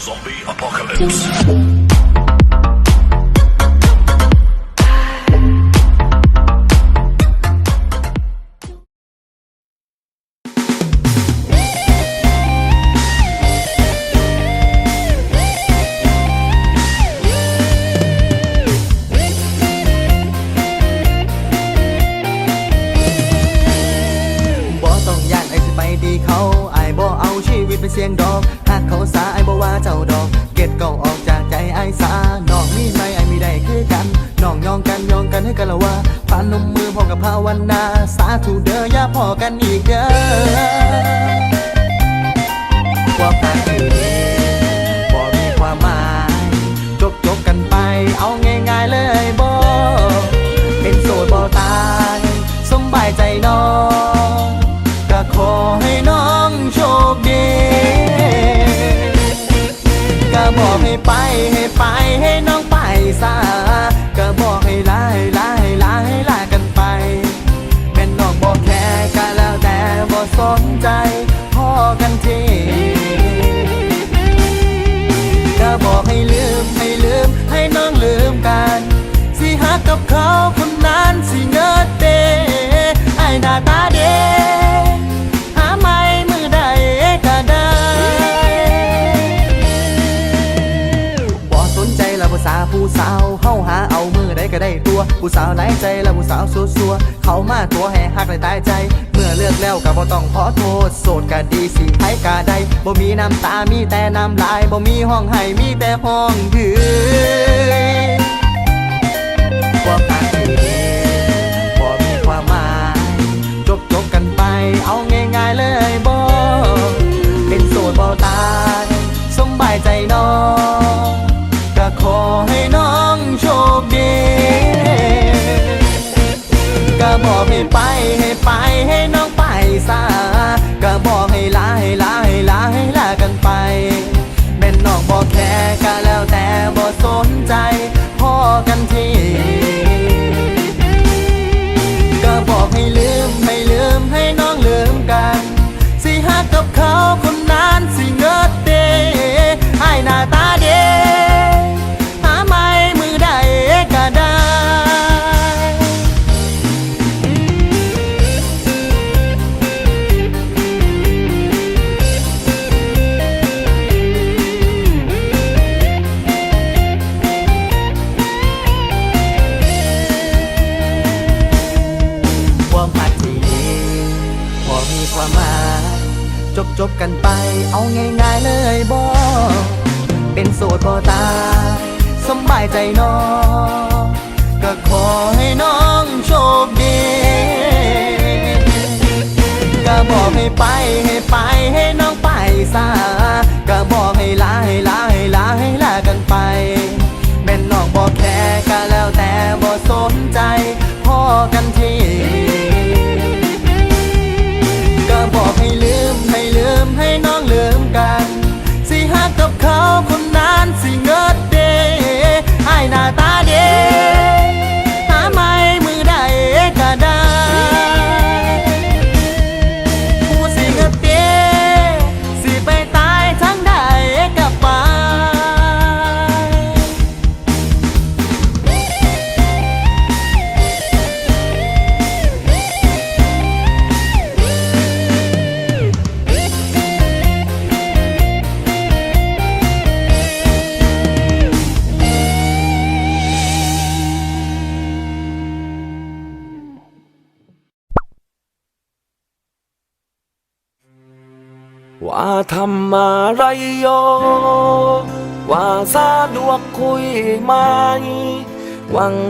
Zombie Apocalypse. บ่ต้องยานไอ้สิไปดีเขาไอ้บ่เอาชีวิตเป็นเสียงดอก กเขาสาไอ้บ่ว่าเจ้าดอก เก็ดเก่าออกจากใจไอ้สาน้องมีไหมไอ้มีได้คือกันน้องยองกันยองกันให้กันละว่าพานมมือพร้อมกับภาวนา สาธุเด้อย่าพอกันอีกเด้อความรักคือนี้บ่มีความหมายจบจบกันไป เอาง่ายๆเลยบ่เป็นโสดบ่ตายสมบายใจน้อง ให้ไปให้น้องไปซะ ก็ได้ตัวผู้สาวหลายใจและผู้สาวซัวๆเขามาตัวแห่หักเลยตายใจ เมื่อเลือกแล้วก็บ่ต้องขอโทษ โสดก็ดีสิไผก็ได้บ่มีน้ำตามีแต่น้ำลายบ่มีห้องให้มีแต่ห้องถือความ จบกันไป เอาง่ายๆเลยบอเป็นโสดก็ตาสมบายใจน้องก็ขอให้น้องโชคดีก็บอกให้ไปให้ไปให้น้องไปซะก็บอกให้ลา ว่าทำอะไรโยว่าสะดวกคุยไหมหวัง